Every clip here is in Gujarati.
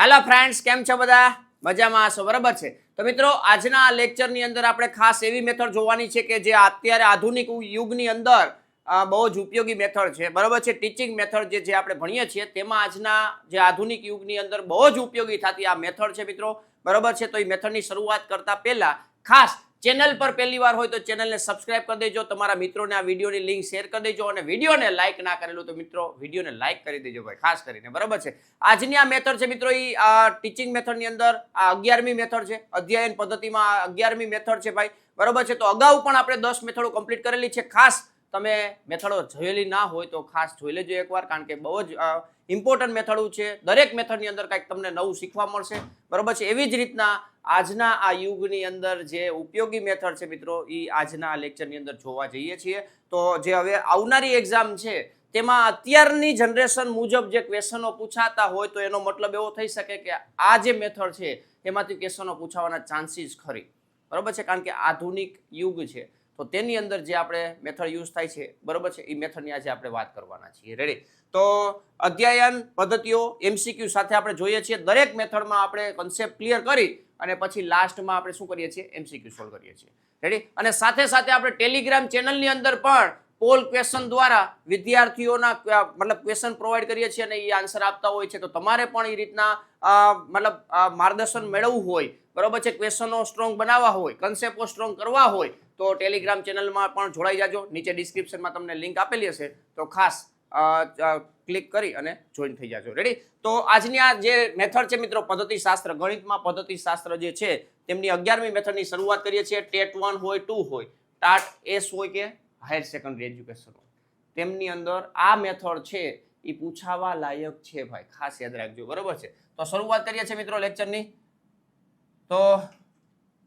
હેલો ફ્રેન્ડ્સ કેમ છો બધા? મજામાં આસો બરાબર છે? તો મિત્રો, આજના લેક્ચરની અંદર આપણે ખાસ એવી મેથડ જોવાની છે કે જે અત્યારે આધુનિક યુગની અંદર બહુ જ ઉપયોગી મેથડ છે. બરાબર છે? ટીચિંગ મેથડ જે જે આપણે ભણીએ છીએ, તેમાં આજના જે આધુનિક યુગની અંદર બહુ જ ઉપયોગી થતી આ મેથડ છે મિત્રો. બરાબર છે? તો એ મેથડની શરૂઆત કરતા પહેલાં ખાસ ચેનલ પર પહેલી વાર હોય તો ચેનલને સબસ્ક્રાઇબ કરી દેજો. તમારા મિત્રોને આ વિડીયોની લિંક શેર કરી દેજો અને વિડીયોને લાઇક ના કરેલું તો મિત્રો વિડીયોને લાઇક કરી દેજો ભાઈ, ખાસ કરીને, બરાબર છે? આજની આ મેથડ છે મિત્રો એ આ ટીચિંગ મેથડની અંદર, આ અગિયારમી મેથડ છે. અધ્યયન પદ્ધતિમાં અગિયારમી મેથડ છે ભાઈ, બરાબર છે? તો અગાઉ પણ આપણે દસ મેથડો કમ્પ્લીટ કરેલી છે. ખાસ તમે મેથડો જોયેલી ના હોય તો ખાસ જોઈ લેજો એકવાર, કારણ કે બહુ જ ઇમ્પોર્ટન્ટ મેથડો છે. દરેક મેથડની અંદર કંઈક તમને નવું શીખવા મળશે. બરાબર છે? એવી જ રીતના આજના આ યુગની અંદર જે ઉપયોગી મેથડ છે મિત્રો, એ આજના લેક્ચરની અંદર જોવા જઈએ છીએ. તો જે હવે આવનારી એક્ઝામ છે, તેમાં અત્યારની જનરેશન મુજબ જે ક્વેશ્ચનો પૂછાતા હોય તો એનો મતલબ એવો થઈ શકે કે આ જે મેથડ છે, એમાંથી ક્વેશ્ચનો પૂછાવાના ચાન્સીસ ખરી. બરાબર છે? કારણ કે આધુનિક યુગ છે. તો તેની અંદર જે આપણે મેથડ યુઝ થાય છે, બરાબર છે? એ મેથડની આજે આપણે વાત કરવાના છીએ. રેડી તો અધ્યયન પદ્ધતિઓ એમસીક્યુ સાથે આપણે જોઈએ છીએ. દરેક મેથડમાં આપણે કન્સેપ્ટ ક્લિયર કરી અને પછી લાસ્ટમાં આપણે શું કરીએ છીએ? એમસીક્યુ સોલ્વ કરીએ છીએ. રેડી અને સાથે સાથે આપણે ટેલિગ્રામ ચેનલની અંદર પણ પોલ ક્વેશ્ચન દ્વારા વિદ્યાર્થીઓના મતલબ ક્વેશ્ચન પ્રોવાઈડ કરીએ છીએ અને એ આન્સર આપતા હોય છે. તો તમારે પણ એ રીતના મતલબ માર્ગદર્શન મેળવવું હોય. બરોબર છે? ક્વેશ્ચનો સ્ટ્રોંગ બનાવવા હોય કન્સેપ્ટો સ્ટ્રોંગ કરવા હોય, તો ટેલિગ્રામ ચેનલમાં પણ જોડાઈ જાજો. નીચે ડિસ્ક્રિપ્શનમાં તમને લિંક આપેલી હશે. તો ખાસ ક્લિક કરી અને જોઈન થઈ જાજો. રેડી તો આજની આ જે મેથડ છે મિત્રો પદ્ધતિ શાસ્ત્ર ગણિતમાં પદ્ધતિશાસ્ત્ર જે છે, તેમની અગિયારમી મેથડની શરૂઆત કરીએ છીએ. ટેટ વન હોય, ટુ હોય. ટાટ એસ હોય કે હાયર સેકન્ડરી એજ્યુકેશન હોય. તેમની અંદર આ મેથડ છે એ પૂછાવા લાયક છે ભાઈ. ખાસ યાદ રાખજો. બરોબર છે? તો શરૂઆત કરીએ છીએ મિત્રો લેક્ચરની. તો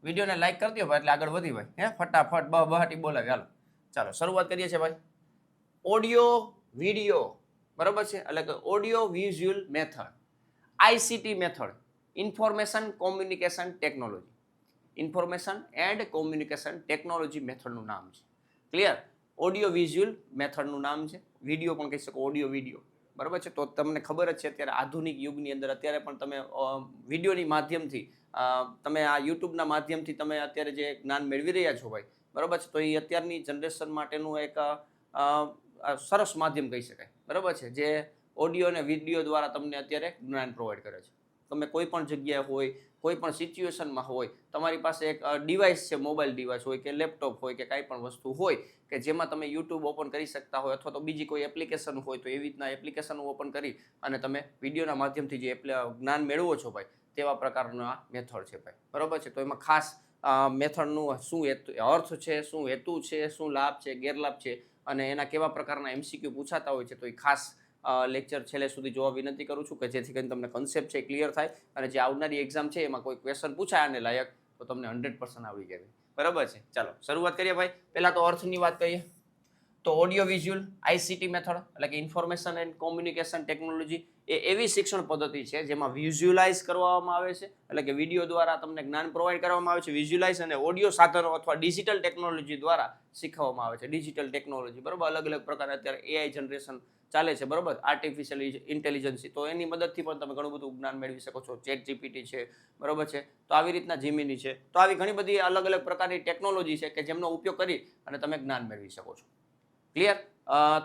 વિડીયોને લાઈક કરી દો ભાઈ, એટલે આગળ વધી ભાઈ. હે? ફટાફટ બહાટી બોલાવી ચાલો ચાલો, શરૂઆત કરીએ છીએ ભાઈ. ઓડિયો વિડિયો, બરાબર છે? એટલે કે audio visual method ICT method information communication technology information and communication technology મેથડનું નામ છે. ક્લિયર ઓડિયો વિઝ્યુઅલ મેથડનું નામ છે. વીડિયો પણ કહી શકો ઓડિયો વીડિયો બરાબર છે? તો તમને ખબર જ છે, અત્યારે આધુનિક યુગની અંદર અત્યારે પણ તમે વિડીયોની માધ્યમથી તમે આ યુટ્યુબના માધ્યમથી તમે અત્યારે જે જ્ઞાન મેળવી રહ્યા છો ભાઈ, બરાબર છે? તો એ અત્યારની જનરેશન માટેનું એક સરસ માધ્યમ કહી શકાય. બરાબર છે? જે ઓડિયો અને વીડિયો દ્વારા તમને અત્યારે જ્ઞાન પ્રોવાઈડ કરે છે. તમે કોઈ પણ જગ્યાએ હોય, કોઈ પણ સિચ્યુએશનમાં હોય, તમારી પાસે એક ડિવાઇસ છે મોબાઈલ ડિવાઇસ હોય કે લેપટોપ હોય કે કાંઈ પણ વસ્તુ હોય કે જેમાં તમે યુટ્યુબ ઓપન કરી શકતા હોય અથવા તો બીજી કોઈ એપ્લિકેશન હોય તો એવી રીતના એપ્લિકેશન ઓપન કરી અને તમે વિડીયોના માધ્યમથી જે જ્ઞાન મેળવો છો ભાઈ, તેવા પ્રકારનો આ મેથડ છે ભાઈ. બરાબર છે? તો એમાં ખાસ મેથડનું શું હેતુ, અર્થ છે, શું હેતુ છે, શું લાભ છે, ગેરલાભ છે અને એના કેવા પ્રકારના એમસીક્યુ પૂછાતા હોય છે, તો એ ખાસ લેક્ચર છેલ્લે સુધી જોવા વિનંતી કરું છું કે જેથી કરીને તમને કન્સેપ્ટ છે ક્લિયર થાય અને જે આવનારી એક્ઝામ છે એમાં કોઈ ક્વેશ્ચન પૂછાય આને લાયક, તો તમને હંડ્રેડ પર્સન્ટ આવડી જાય. બરાબર છે? ચાલો, શરૂઆત કરીએ ભાઈ. પહેલાં તો અર્થની વાત કરીએ. તો ઓડિયો વિઝ્યુઅલ આઈસીટી મેથડ એટલે કે ઇન્ફોર્મેશન એન્ડ કોમ્યુનિકેશન ટેકનોલોજી એ એવી શિક્ષણ પદ્ધતિ છે જેમાં વિઝ્યુલાઇઝ કરવામાં આવે છે, એટલે કે વીડિયો દ્વારા તમને જ્ઞાન પ્રોવાઈડ કરવામાં આવે છે વિઝ્યુલાઇઝ અને ઓડિયો સાધનો અથવા ડિજિટલ ટેકનોલોજી દ્વારા શીખવવામાં આવે છે. ડિજિટલ ટેકનોલોજી બરાબર? અલગ અલગ પ્રકારના અત્યારે એઆઈ જનરેશન ચાલે છે, બરાબર? આર્ટિફિશિયલ ઇન્ટેલિજન્સી તો એની મદદથી પણ તમે ઘણું બધું જ્ઞાન મેળવી શકો છો. ચેટ જીપીટી છે, બરાબર છે? તો આવી રીતના જીમીની છે. તો આવી ઘણી બધી અલગ અલગ પ્રકારની ટેકનોલોજી છે કે જેમનો ઉપયોગ કરી અને તમે જ્ઞાન મેળવી શકો છો. ક્લિયર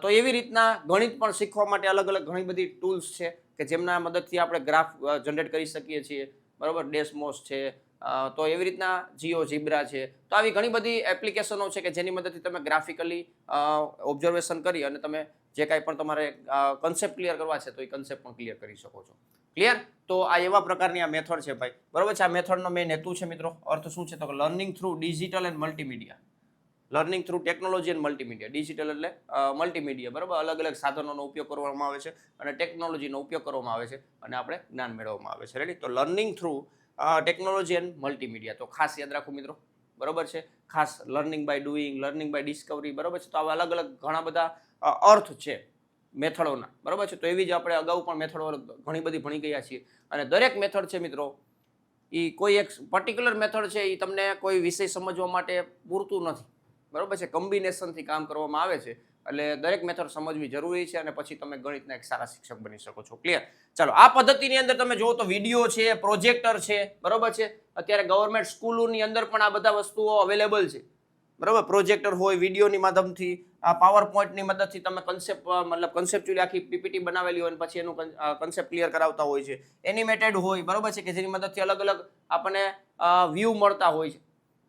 તો એવી રીતના ગણિત પણ શીખવા માટે અલગ અલગ ઘણી બધી ટૂલ્સ છે કે જેમના મદદથી આપણે ગ્રાફ જનરેટ કરી શકીએ છીએ. બરાબર? ડેસમોસ છે. તો એવી રીતના જીઓ જીબ્રા છે. તો આવી ઘણી બધી એપ્લિકેશનો છે કે જેની મદદથી તમે ગ્રાફિકલી ઓબ્ઝર્વેશન કરી અને તમે જે કાંઈ પણ તમારે કન્સેપ્ટ ક્લિયર કરવા છે તો એ કન્સેપ્ટ પણ ક્લિયર કરી શકો છો. ક્લિયર તો આ એવા પ્રકારની આ મેથડ છે ભાઈ. બરાબર છે? આ મેથડનો મેઇન હેતુ છે મિત્રો. અર્થ શું છે? તો learning through digital and multimedia learning through technology and multimedia digital એટલે મલ્ટીમીડિયા બરાબર? અલગ અલગ સાધનોનો ઉપયોગ કરવામાં આવે છે અને ટેકનોલોજીનો ઉપયોગ કરવામાં આવે છે અને આપણે જ્ઞાન મેળવવામાં આવે છે. રેડી તો learning through technology and multimedia તો ખાસ યાદ રાખો મિત્રો. બરાબર છે? ખાસ learning by doing learning by discovery બરાબર છે? તો આવા અલગ અલગ ઘણા બધા અર્થ છે મેથડોના. બરાબર છે? તો એવી જ આપણે અગાઉ પણ મેથડો ઘણી બધી ભણી ગયા છીએ. અને દરેક મેથડ છે મિત્રો એ કોઈ એક પર્ટિક્યુલર મેથડ છે એ તમને કોઈ વિષય સમજવા માટે પૂરતું નથી. બરાબર છે કોમ્બિનેશનથી કામ કરવામાં આવે છે, એટલે દરેક મેથડ સમજવી જરૂરી છે અને પછી તમે ગણિતના એક સારા શિક્ષક બની શકો છો. ક્લિયર ચાલો, આ પદ્ધતિની અંદર તમે જુઓ તો વીડિયો છે પ્રોજેક્ટર છે, બરોબર છે? અત્યારે ગવર્મેન્ટ સ્કૂલોની અંદર પણ આ બધા વસ્તુઓ અવેલેબલ છે. બરાબર? પ્રોજેક્ટર હોય વિડીયોની માધ્યમથી, આ પાવર પોઈન્ટની મદદથી તમે કન્સેપ્ટ મતલબ કન્સેપ્ચ્યુઅલી આખી પીપીટી બનાવેલી હોય અને પછી એનું કન્સેપ્ટ ક્લિયર કરાવતા હોય છે. એનિમેટેડ હોય, બરાબર છે? કે જેની મદદથી અલગ અલગ આપણને વ્યૂ મળતા હોય છે.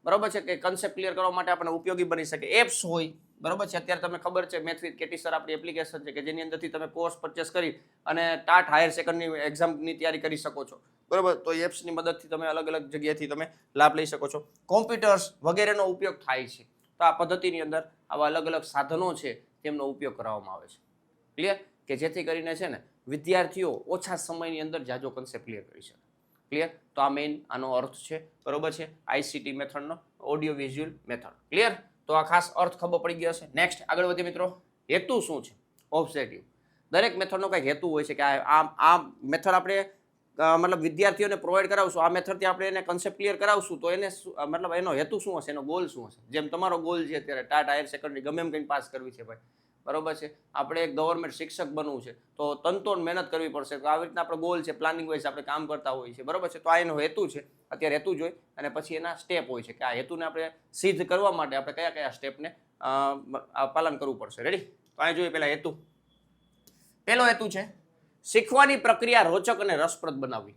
બરાબર છે કે કન્સેપ્ટ ક્લિયર કરવા માટે આપણને ઉપયોગી બની શકે. એપ્સ હોય, બરાબર છે? અત્યારે તમને ખબર છે મેથ વિથ કેટી સર આપણી એપ્લિકેશન છે કે જેની અંદરથી તમે કોર્સ પરચેસ કરી અને ટાટ હાયર સેકન્ડની એક્ઝામની તૈયારી કરી શકો છો. બરાબર? તો એપ્સની મદદથી તમે અલગ અલગ જગ્યાએથી તમે લાભ લઈ શકો છો. કોમ્પ્યુટર્સ વગેરેનો ઉપયોગ થાય છે. તો આ પદ્ધતિની અંદર આવા અલગ અલગ સાધનો છે તેમનો ઉપયોગ કરવામાં આવે છે. ક્લિયર કે જેથી કરીને છે ને વિદ્યાર્થીઓ ઓછા સમયની અંદર જાજો કન્સેપ્ટ ક્લિયર કરી શકે. ક્લિયર તો આ મેઇન આનો અર્થ છે. બરોબર છે? આઈસીટી મેથડનો ઓડિયો વિઝ્યુઅલ મેથડ ક્લિયર તો આ ખાસ અર્થ ખબર પડી ગયો છે નેક્સ્ટ આગળ વધીએ મિત્રો. હેતુ શું છે? ઓબ્જેક્ટિવ દરેક મેથડનો કંઈક હેતુ હોય છે કે આ આ- મેથડ આપણે મતલબ વિદ્યાર્થીઓને પ્રોવાઈડ કરાવશું. આ મેથડથી આપણે એને કન્સેપ્ટ ક્લિયર કરાવશું. તો એને મતલબ એનો હેતુ શું હશે? એનો ગોલ શું હશે? જેમ તમારો ગોલ છે અત્યારે, ટાટા હાયર સેકન્ડરી ગમે એમ કંઈ પાસ કરવી છે ભાઈ. બરોબર છે? આપણે એક ગવર્મેન્ટ શિક્ષક બનવું છે, તો તનતોડ મહેનત કરવી પડશે. તો આવી રીતના આપણો ગોલ છે પ્લાનિંગ વાઇઝ આપણે કામ કરતા હોઈએ છીએ. બરોબર છે? તો આ એનો હેતુ છે. અત્યારે હેતુ જોઈ અને પછી એના સ્ટેપ હોય છે કે આ હેતુને આપણે સિદ્ધ કરવા માટે આપણે કયા કયા સ્ટેપને પાલન કરવું પડશે. રેડી તો અહીંયા જોઈએ પહેલાં હેતુ. પહેલો હેતુ છે, શીખવાની પ્રક્રિયા રોચક અને રસપ્રદ બનાવવી.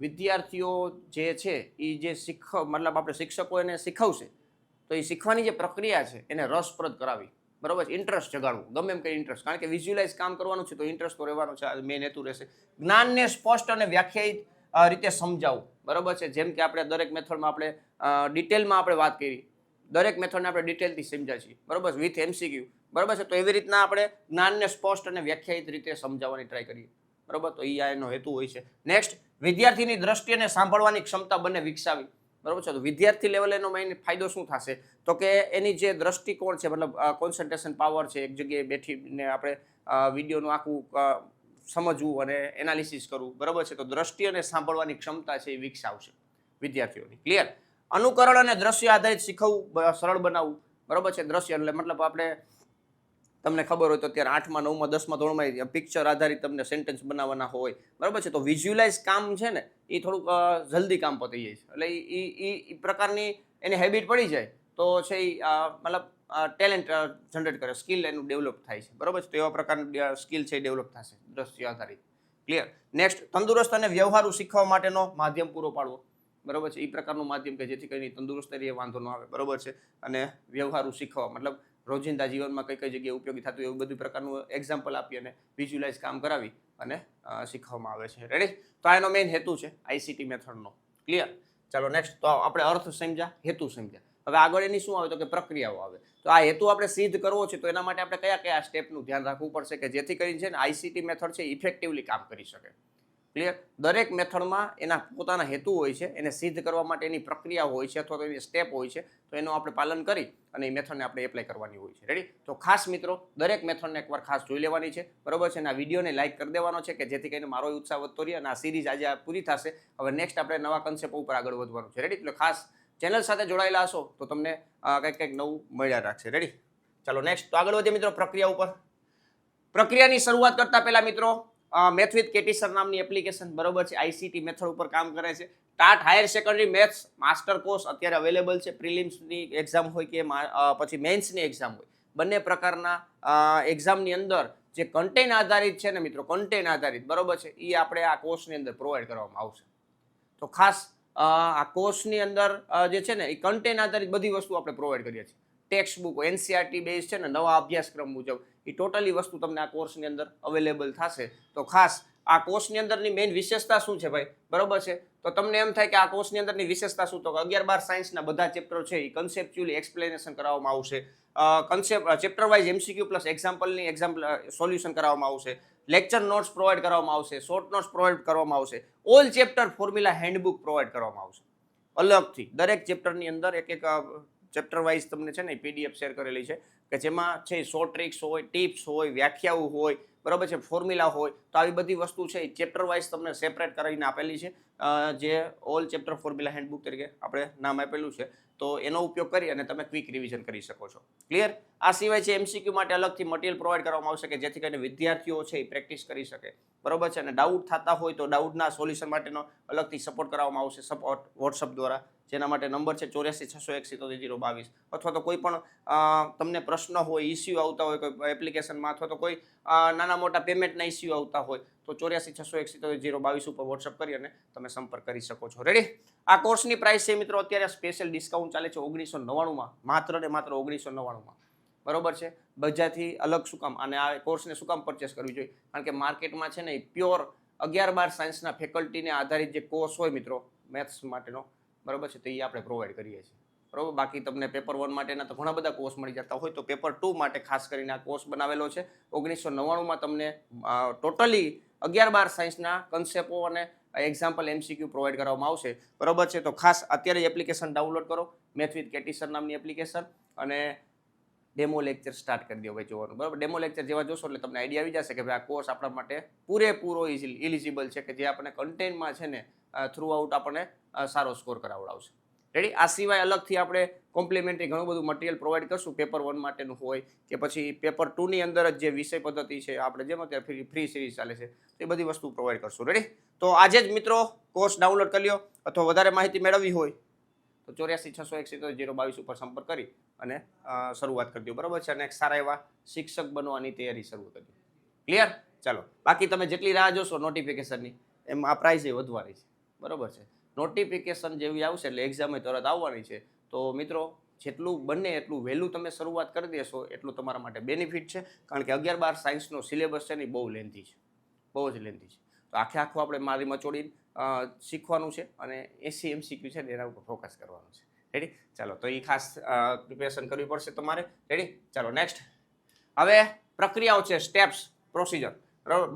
વિદ્યાર્થીઓ જે છે એ જે શીખ, મતલબ આપણે શિક્ષકો એને શીખવશે, તો એ શીખવાની જે પ્રક્રિયા છે, એને રસપ્રદ કરાવી. બરોબર છે ઇન્ટરેસ્ટ જગાડવું. ગમે એમ કંઈ ઇન્ટરેસ્ટ કારણ કે વિઝ્યુલાઇઝ કામ કરવાનું છે તો ઇન્ટરેસ્ટ તો રહેવાનો છે મેન હેતુ રહેશે. જ્ઞાનને સ્પષ્ટ અને વ્યાખ્યાયિત રીતે સમજાવવું બરોબર છે? જેમ કે આપણે દરેક મેથડમાં આપણે ડિટેલમાં આપણે વાત કરી. દરેક મેથડને આપણે ડિટેલથી સમજ્યા છીએ. બરોબર? વિથ એમસીક્યુ બરોબર છે? તો એવી રીતના આપણે જ્ઞાનને સ્પષ્ટ અને વ્યાખ્યાયિત રીતે સમજાવવાની ટ્રાય કરીએ. બરોબર? તો એ આ એનો હેતુ હોય છે. નેક્સ્ટ વિદ્યાર્થીની દ્રષ્ટિ અને સાંભળવાની ક્ષમતા બંને વિકસાવી. બરોબર છે? તો વિદ્યાર્થી લેવલે એનો મેઇન ફાયદો શું થશે? તો કે એની જે દ્રષ્ટિકોણ છે, મતલબ કોન્સન્ટ્રેશન પાવર છે, એક જગ્યાએ બેઠીને આપણે વિડીયોનું આખું સમજવું અને એનાલિસિસ કરવું, બરાબર છે? તો દ્રષ્ટિ અને સાંભળવાની ક્ષમતા છે એ વિકસાવશે વિદ્યાર્થીઓની. ક્લિયર અનુકરણ અને દ્રશ્ય આધારિત શીખવવું સરળ બનાવવું, બરાબર છે? દ્રશ્ય એટલે મતલબ આપણે તમને ખબર હોય તો અત્યારે આઠમાં, નવમાં, દસમાં ધોરણમાં પિક્ચર આધારિત તમને સેન્ટેન્સ બનાવવાના હોય. બરાબર છે? તો વિઝ્યુલાઇઝ કામ છે ને એ થોડુંક જલ્દી કામ પતી જાય છે. એટલે એ એ પ્રકારની એની હેબિટ પડી જાય તો છે એ મતલબ ટેલેન્ટ જનરેટ કરે સ્કિલ એનું ડેવલપ થાય છે. બરાબર છે? તો એવા પ્રકારની સ્કિલ છે એ ડેવલપ થશે, દ્રશ્ય આધારિત. ક્લિયર નેક્સ્ટ તંદુરસ્ત અને વ્યવહારુ શીખવા માટેનો માધ્યમ પૂરો પાડવો. બરાબર છે? એ પ્રકારનું માધ્યમ કે જેથી કરીને તંદુરસ્ત રહીએ, વાંધો ન આવે. બરોબર છે? અને વ્યવહારુ શીખવા, મતલબ રોજિંદા જીવનમાં કઈ કઈ જગ્યાએ ઉપયોગી થતું એવું બધું પ્રકારનું એક્ઝામ્પલ આપી અને વિઝ્યુલાઇઝ કામ કરાવી અને શીખવામાં આવે છે. રેડી તો આ એનો મેઇન હેતુ છે આઈસીટી મેથડનો ક્લિયર ચાલો નેક્સ્ટ તો આપણે અર્થ સમજ્યા, હેતુ સમજ્યા. હવે આગળ એની શું આવે તો કે પ્રક્રિયાઓ આવે. તો આ હેતુ આપણે સિદ્ધ કરવો છે તો એના માટે આપણે કયા કયા સ્ટેપનું ધ્યાન રાખવું પડશે કે જેથી કરીને છે ને આઈસીટી મેથડ છે ઇફેક્ટિવલી કામ કરી શકે. ક્લિયર દરેક મેથડમાં એના પોતાના હેતુ હોય છે, એને સિદ્ધ કરવા માટે એની પ્રક્રિયા હોય છે અથવા તો એની સ્ટેપ હોય છે, તો એનું આપણે પાલન કરી અને એ મેથડને આપણે એપ્લાય કરવાની હોય છે. રેડી તો ખાસ મિત્રો, દરેક મેથડને એકવાર ખાસ જોઈ લેવાની છે. બરોબર છે? અને આ વિડીયોને લાઇક કરી દેવાનો છે કે જેથી કરીને મારો ઉત્સાહ વધતો રહે અને આ સિરીઝ આજે પૂરી થશે. હવે નેક્સ્ટ આપણે નવા કન્સેપ્ટ ઉપર આગળ વધવાનું છે. રેડી એટલે ખાસ ચેનલ સાથે જોડાયેલા હશો તો તમને કંઈક કંઈક નવું મળ્યા રાખશે. રેડી ચાલો નેક્સ્ટ તો આગળ વધીએ મિત્રો પ્રક્રિયા ઉપર. પ્રક્રિયાની શરૂઆત કરતા પહેલા મિત્રો મેથ વિથ કેટીસર નામની એપ્લિકેશન બરોબર છે આઈસીટી મેથડ ઉપર કામ કરે છે. TAT higher secondary maths master course અત્યારે અવેલેબલ છે પ્રિલિમ્સની એક્ઝામ હોય કે પછી મેન્સની એક્ઝામ હોય. બંને પ્રકારના એક્ઝામની અંદર જે કન્ટેન્ટ આધારિત છે ને મિત્રો કન્ટેન્ટ આધારિત, બરોબર છે એ આપણે આ કોર્સની અંદર પ્રોવાઈડ કરવામાં આવશે. તો ખાસ આ કોર્સની અંદર જે છે ને એ કન્ટેન્ટ આધારિત બધી વસ્તુ આપણે પ્રોવાઈડ કરીએ છીએ. ટેક્સ્ટ બુક એનસીઆરટી બેઝ છે ને, નવા અભ્યાસક્રમ મુજબ. એ ટોટલી વસ્તુ તમને આ કોર્સની અંદર અવેલેબલ થશે. તો ખાસ, આ કોર્સની અંદરની મેઇન વિશેષતા શું છે ભાઈ? બરોબર છે? તો તમને એમ થાય કે આ કોર્સની અંદરની વિશેષતા શું? તો અગિયાર બાર સાયન્સના બધા ચેપ્ટર છે એ કન્સેપ્ચ્યુઅલી એક્સપ્લેનેશન કરાવવામાં આવશે. Concept chapter wise MCQ plus એક્ઝામ્પલની example solution કરાવવામાં આવશે. લેક્ચર નોટ્સ પ્રોવાઈડ કરવામાં આવશે. શોર્ટ નોટ્સ પ્રોવાઈડ કરવામાં આવશે. All chapter formula handbook provide કરવામાં આવશે. અલગથી, દરેક ચેપ્ટરની અંદર એક એક ચેપ્ટર વાઇઝ તમને છે ને પીડીએફ શેર કરેલી છે. કે જેમાં છે શોર્ટ ટ્રિક્સ હોય, ટિપ્સ હોય, વ્યાખ્યાઓ હોય, બરાબર છે, ફોર્મ્યુલા હોય, તો આવી બધી વસ્તુ છે એ ચેપ્ટર વાઇઝ તમને સેપરેટ કરીને આપેલી છે. જે ઓલ ચેપ્ટર ફોર્મ્યુલા હેન્ડબુક તરીકે આપણે નામ આપેલું છે, તો એનો ઉપયોગ કરી અને તમે ક્વિક રિવિઝન કરી શકો છો. ક્લિયર? આ સિવાય છે એમસીક્યુ માટે અલગથી મટીરિયલ પ્રોવાઈડ કરવામાં આવશે કે જેથી કરીને વિદ્યાર્થીઓ છે એ પ્રેક્ટિસ કરી શકે. બરોબર છે, અને ડાઉટ થતા હોય તો ડાઉટના સોલ્યુશન માટેનો અલગથી સપોર્ટ કરવામાં આવશે, સપોર્ટ, વોટ્સઅપ દ્વારા. જેના માટે નંબર છે ચોર્યાસી, છસો એક સિત્તોતેર જીરો બાવીસ. અથવા તો કોઈ પણ તમને પ્રશ્ન હોય ઇસ્યુ આવતા હોય, કોઈ એપ્લિકેશનમાં અથવા તો કોઈ નાના મોટા પેમેન્ટના ઇસ્યુ આવતા હોય, તો ચોર્યાસી, છસો એક સિત્તોતેર જીરો બાવીસ ઉપર વોટ્સઅપ કરી અને તમે સંપર્ક કરી શકો છો. રેડી આ કોર્સની પ્રાઇસ છે મિત્રો, અત્યારે સ્પેશિયલ ડિસ્કાઉન્ટ ચાલે છે ઓગણીસો નવ્વાણુંમાં માત્ર ને માત્ર ઓગણીસો નવ્વાણુંમાં બરોબર છે? બજારથી અલગ શું કામ? અને આ કોર્સને શું કામ પરચેસ કરવી જોઈએ? કારણ કે માર્કેટમાં છે ને પ્યોર અગિયાર બાર સાયન્સના ફેકલ્ટીને આધારિત જે કોર્સ હોય મિત્રો મેથ્સ માટેનો બરોબર છે, તો એ આપણે પ્રોવાઈડ કરીએ છીએ. બરાબર? બાકી તમને પેપર વન માટેના તો ઘણા બધા કોર્સ મળી જતા હોય, તો પેપર ટુ માટે ખાસ કરીને આ કોર્સ બનાવેલો છે. ઓગણીસો નવ્વાણુંમાં તમને ટોટલી અગિયાર બાર સાયન્સના કન્સેપ્ટો અને એક્ઝામ્પલ એમસીક્યુ પ્રોવાઈડ કરવામાં આવશે. બરોબર છે? તો ખાસ અત્યારે એપ્લિકેશન ડાઉનલોડ કરો. મેથ વિથ કેટીસર નામની એપ્લિકેશન અને ડેમો લેક્ચર સ્ટાર્ટ કરી દો ભાઈ જોવાનું. બરાબર? ડેમો લેક્ચર જેવા જોશો એટલે તમને આઈડિયા આવી જશે કે ભાઈ આ કોર્સ આપણા માટે પૂરેપૂરો ઇલિજિબલ છે કે જે આપણને કન્ટેન્ટમાં છે ને થ્રુ આઉટ આપણને સારો સ્કોર કરાવડાવશે. રેડી આ સિવાય અલગથી આપણે કોમ્પ્લિમેન્ટરી ઘણું બધું મટીરિયલ પ્રોવાઈડ કરશું. પેપર વન માટેનું હોય કે પછી પેપર ટુની અંદર જ જે વિષય પદ્ધતિ છે, આપણે જેમ અત્યારે ફ્રી ફ્રી સિરીઝ ચાલે છે એ બધી વસ્તુ પ્રોવાઈડ કરશું. રેડી તો આજે જ મિત્રો કોર્સ ડાઉનલોડ કરી લ્યો. અથવા વધારે માહિતી મેળવવી હોય, તો ચોર્યાસી છસો એક સિત્તેર જીરો બાવીસ ઉપર સંપર્ક કરી અને શરૂઆત કરી દો બરાબર છે? અને સારા એવા શિક્ષક બનવાની તૈયારી શરૂ કરી દો ક્લિયર ચાલો. બાકી તમે જેટલી રાહ જોશો નોટિફિકેશનની એમ આ પ્રાઇસ એ વધવાની છે. બરાબર છે? નોટિફિકેશન જેવી આવશે એટલે એક્ઝામ તરત આવવાની છે. તો મિત્રો, જેટલું બને એટલું વહેલું તમે શરૂઆત કરી દેશો, એટલું તમારા માટે બેનિફિટ છે. કારણ કે અગિયાર બાર સાયન્સનો સિલેબસ છે ને બહુ લેન્થી છે. બહુ જ લેન્થી છે. તો આખે આખું આપણે મારી મચોડી શીખવાનું છે અને એસી એમસીક્યુ છે ને એના ઉપર ફોકસ કરવાનું છે. રેડી ચાલો, તો એ ખાસ પ્રિપેરેશન કરવી પડશે તમારે. રેડી ચાલો નેક્સ્ટ હવે પ્રક્રિયાઓ છે સ્ટેપ્સ પ્રોસિજર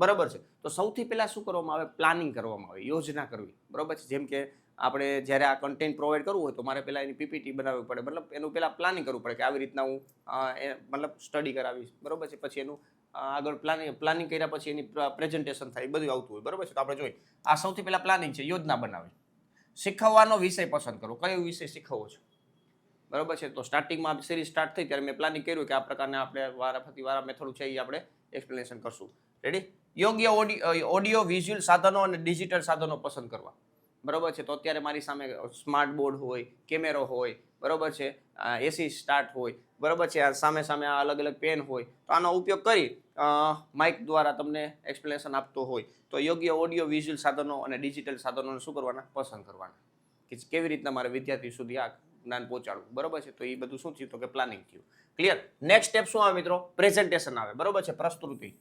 બરાબર છે. તો સૌથી પહેલાં શું કરવામાં આવે? પ્લાનિંગ કરવામાં આવે, યોજના કરવી. બરાબર છે? જેમ કે આપણે જ્યારે આ કન્ટેન્ટ પ્રોવાઈડ કરવું હોય તો મારે પહેલાં એની પીપીટી બનાવવી પડે. મતલબ એનું પહેલાં પ્લાનિંગ કરવું પડે કે આવી રીતના હું મતલબ સ્ટડી કરાવીશ. બરાબર છે? પછી એનું આગળ પ્લાનિંગ પ્લાનિંગ કર્યા પછી એની પ્રેઝન્ટેશન થાય બધું આવતું હોય. બરાબર છે? તો આપણે જોઈએ. આ સૌથી પહેલાં પ્લાનિંગ છે, યોજના બનાવી શીખવવાનો વિષય પસંદ કરો. કયો વિષય શીખવવો છે? બરાબર છે? તો સ્ટાર્ટિંગમાં સિરીઝ સ્ટાર્ટ થઈ ત્યારે મેં પ્લાનિંગ કર્યું કે આ પ્રકારના આપણે વારાફરતી વારા થોડું છે એ આપણે એક્સપ્લેનેશન કરશું. રેડી યોગ્ય ઓડિયો, વિઝ્યુઅલ સાધનો અને ડિજિટલ સાધનો પસંદ કરવા. બરાબર છે? તો અત્યારે મારી સામે સ્માર્ટ બોર્ડ હોય, કેમેરો હોય, બરાબર છે? એસી સ્ટાર્ટ હોય, બરાબર છે? આ સામે સામે આ અલગ અલગ પેન હોય, તો આનો ઉપયોગ કરી માઇક દ્વારા તમને એક્સપ્લેનેશન આપતો હોય, તો યોગ્ય ઓડિયો, વિઝ્યુઅલ સાધનો અને ડિજિટલ સાધનોને શું કરવાના? પસંદ કરવાના. કે કેવી રીતના મારે વિદ્યાર્થી સુધી આ જ્ઞાન પહોંચાડવું? બરાબર છે? તો એ બધું શું થયું? તો કે પ્લાનિંગ થયું. ક્લિયર? નેક્સ્ટ સ્ટેપ શું આવે મિત્રો? પ્રેઝન્ટેશન આવે. બરાબર છે? પ્રસ્તુતિ.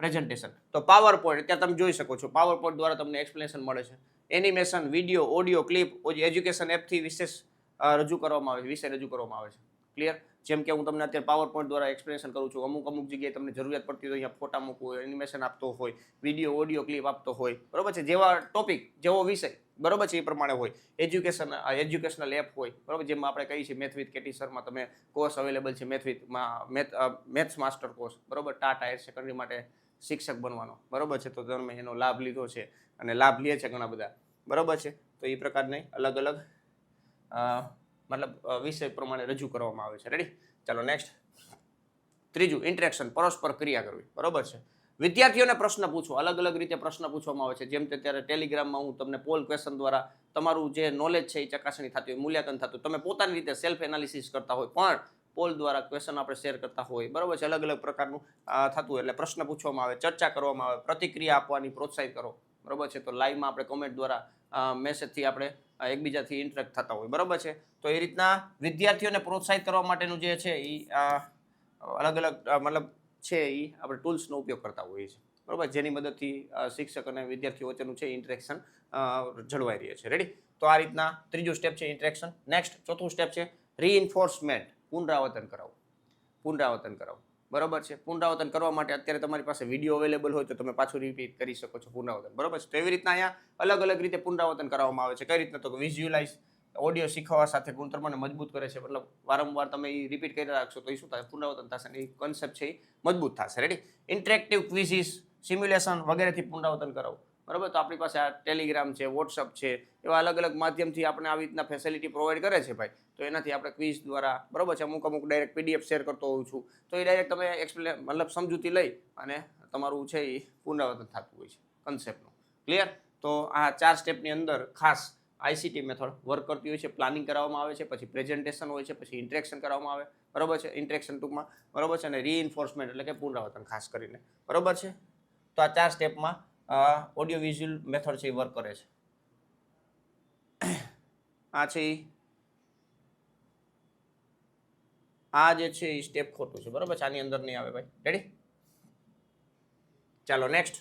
પ્રેઝન્ટેશન તો પાવર પોઈન્ટ ત્યાં તમે જોઈ શકો છો પાવર પોઈન્ટ દ્વારા તમને એક્સપ્લેનેશન મળે છે. Animation video audio clip education એપથી વિશેષ રજૂ કરવામાં આવે છે, વિષય રજૂ કરવામાં આવે છે. ક્લિયર જેમ કે હું તમને અત્યારે પાવર પોઈન્ટ દ્વારા એક્સપ્લેનેશન કરું છું. અમુક અમુક જગ્યાએ તમને જરૂરિયાત પડતી હોય, અહીંયા ફોટા મૂકવું હોય એનિમેશન આપતો હોય વીડિયો ઓડિયો ક્લિપ આપતો હોય. બરોબર છે? જેવા ટોપિક જેવો વિષય, બરોબર છે? એ પ્રમાણે હોય. એજ્યુકેશન એજ્યુકેશનલ એપ હોય, બરોબર? જેમાં આપણે કહીએ છીએ મેથ વિથ કેટીસરમાં તમે કોર્સ અવેલેબલ છે મેથ વિથમાં મેથ મેથ્સ માસ્ટર કોર્સ બરોબર? ટાટા હાયર સેકન્ડરી માટે શિક્ષક બનવાનો. બરોબર છે? તો તમે એનો લાભ લીધો છે અને લાભ લે છે ઘણા બધા. બરોબર છે? તો એ પ્રકારની અલગ અલગ મતલબ વિષય પ્રમાણે રજૂ કરવામાં આવે છે. રેડી ચાલો નેક્સ્ટ ત્રીજું ઇન્ટરેક્શન પરસ્પર ક્રિયા કરવી. બરોબર છે? વિદ્યાર્થીઓને પ્રશ્ન પૂછો. અલગ અલગ રીતે પ્રશ્ન પૂછવામાં આવે છે. જેમ કે ત્યારે ટેલિગ્રામમાં હું તમને પોલ ક્વેશ્ચન દ્વારા તમારું જે નોલેજ છે એ ચકાસણી થતી હોય, મૂલ્યાંકન થતું તમે પોતાની રીતે સેલ્ફ એનાલિસિસ કરતા હોય. પણ પોલ દ્વારા ક્વેશ્ચન આપણે શેર કરતા હોય બરાબર છે? અલગ અલગ પ્રકારનું થતું એટલે પ્રશ્ન પૂછવામાં આવે, ચર્ચા કરવામાં આવે, પ્રતિક્રિયા આપવાની પ્રોત્સાહિત કરો. બરાબર છે? તો લાઈવમાં આપણે કોમેન્ટ દ્વારા મેસેજથી આપણે એકબીજાથી ઇન્ટરેક્ટ થતા હોય. બરાબર છે? તો એ રીતના વિદ્યાર્થીઓને પ્રોત્સાહિત કરવા માટેનું જે છે એ અલગ અલગ મતલબ છે એ આપણે ટૂલ્સનો ઉપયોગ કરતા હોઈએ છીએ. બરાબર? જેની મદદથી શિક્ષક અને વિદ્યાર્થીઓ વચ્ચેનું છે ઇન્ટરેક્શન જળવાઈ રહે છે. રેડી તો આ રીતના ત્રીજું સ્ટેપ છે ઇન્ટરેક્શન નેક્સ્ટ ચોથું સ્ટેપ છે રીઇન્ફોર્સમેન્ટ પુનરાવર્તન કરાવો. પુનરાવર્તન કરાવો. બરાબર છે? પુનરાવર્તન કરવા માટે અત્યારે તમારી પાસે વીડિયો અવેલેબલ હોય તો તમે પાછું રિપીટ કરી શકો છો પુનરાવર્તન. બરોબર છે? તો એવી રીતના અહીંયા અલગ અલગ રીતે પુનરાવર્તન કરવામાં આવે છે. કઈ રીતના? તો વિઝ્યુલાઇઝ ઓડિયો શીખવા સાથે ગુણધર્મને મજબૂત કરે છે. મતલબ વારંવાર તમે એ રિપીટ કરી રાખશો તો એ શું થાય? પુનરાવર્તન થશે એ કોન્સેપ્ટ છે એ મજબૂત થશે. રેડી ઇન્ટરેક્ટિવ ક્વિઝિસ સિમ્યુલેશન વગેરેથી પુનરાવર્તન કરાવો. બરાબર? તો આપણી પાસે આ ટેલિગ્રામ છે વોટ્સઅપ છે, એવા અલગ અલગ માધ્યમથી આપણે આવી રીતના ફેસિલિટી પ્રોવાઈડ કરે છે ભાઈ. તો એનાથી આપણે ક્વિઝ દ્વારા, બરાબર છે? અમુક અમુક ડાયરેક્ટ પીડીએફ શેર કરતો હોઉં છું. તો એ ડાયરેક્ટ તમે એક્સપ્લેન મતલબ સમજૂતી લઈ અને તમારું છે એ પુનરાવર્તન થતું હોય છે કન્સેપ્ટનું ક્લિયર તો આ ચાર સ્ટેપની અંદર ખાસ આઈસીટી મેથડ વર્ક કરતી હોય છે પ્લાનિંગ કરાવવામાં આવે છે, પછી પ્રેઝન્ટેશન હોય છે, પછી ઇન્ટરેક્શન કરવામાં આવે. બરાબર છે? ઇન્ટરેક્શન ટૂંકમાં. બરાબર છે? અને રીઇન્ફોર્સમેન્ટ એટલે કે પુનરાવર્તન ખાસ કરીને. બરાબર છે? તો આ ચાર સ્ટેપમાં ઓડિયો વિઝ્યુઅલ મેથડ છે, એ વર્ક કરે છે. આ છે આ જે છે એ સ્ટેપ ખોટું છે, બરાબર? છે, આની અંદર નહીં આવે ભાઈ. રેડી ચાલો નેક્સ્ટ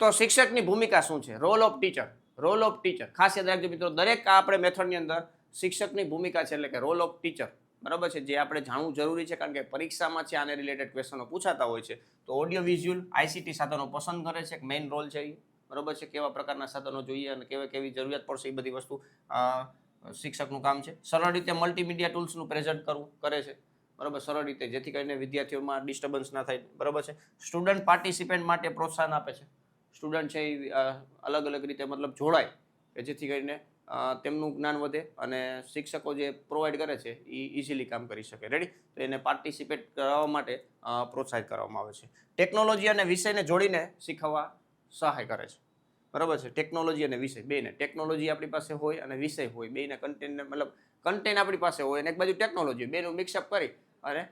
તો શિક્ષકની ભૂમિકા શું છે? Role of teacher role of teacher ખાસ યાદ રાખજો મિત્રો, દરેક આપણે મેથડની અંદર શિક્ષકની ભૂમિકા છે, એટલે કે રોલ ઓફ ટીચર બરાબર છે? જે આપણે જાણવું જરૂરી છે, કારણ કે પરીક્ષામાં છે, આને રિલેટેડ ક્વેશ્ચનો પૂછાતા હોય છે. તો ઓડિયો વિઝ્યુઅલ આઈસીટી સાધનો પસંદ કરે છે મેઇન રોલ છે એ. બરાબર છે? કેવા પ્રકારના સાધનો જોઈએ અને કેવી કેવી જરૂરિયાત પડશે એ બધી વસ્તુ શિક્ષકનું કામ છે. સરળ રીતે મલ્ટીમીડિયા ટૂલ્સનું પ્રેઝન્ટ કરવું, કરે છે. બરાબર? સરળ રીતે, જેથી કરીને વિદ્યાર્થીઓમાં ડિસ્ટર્બન્સ ના થાય. બરાબર છે? સ્ટુડન્ટ પાર્ટિસિપેન્ટ માટે પ્રોત્સાહન આપે છે. સ્ટુડન્ટ છે એ અલગ અલગ રીતે મતલબ જોડાય. કે જેથી કરીને તેમનું જ્ઞાન વધે અને શિક્ષકો જે પ્રોવાઈડ કરે છે એ ઇઝીલી કામ કરી શકે. રેડી તો એને પાર્ટિસિપેટ કરવા માટે પ્રોત્સાહિત કરવામાં આવે છે. ટેકનોલોજી અને વિષયને જોડીને શીખવવા સહાય કરે છે. બરાબર છે? ટેકનોલોજી અને વિષય બેને. ટેકનોલોજી આપણી પાસે હોય અને વિષય હોય. બેને કન્ટેન્ટ મતલબ કન્ટેન્ટ આપણી પાસે હોય અને એક બાજુ ટેકનોલોજી બેનું મિક્સઅપ કરી અને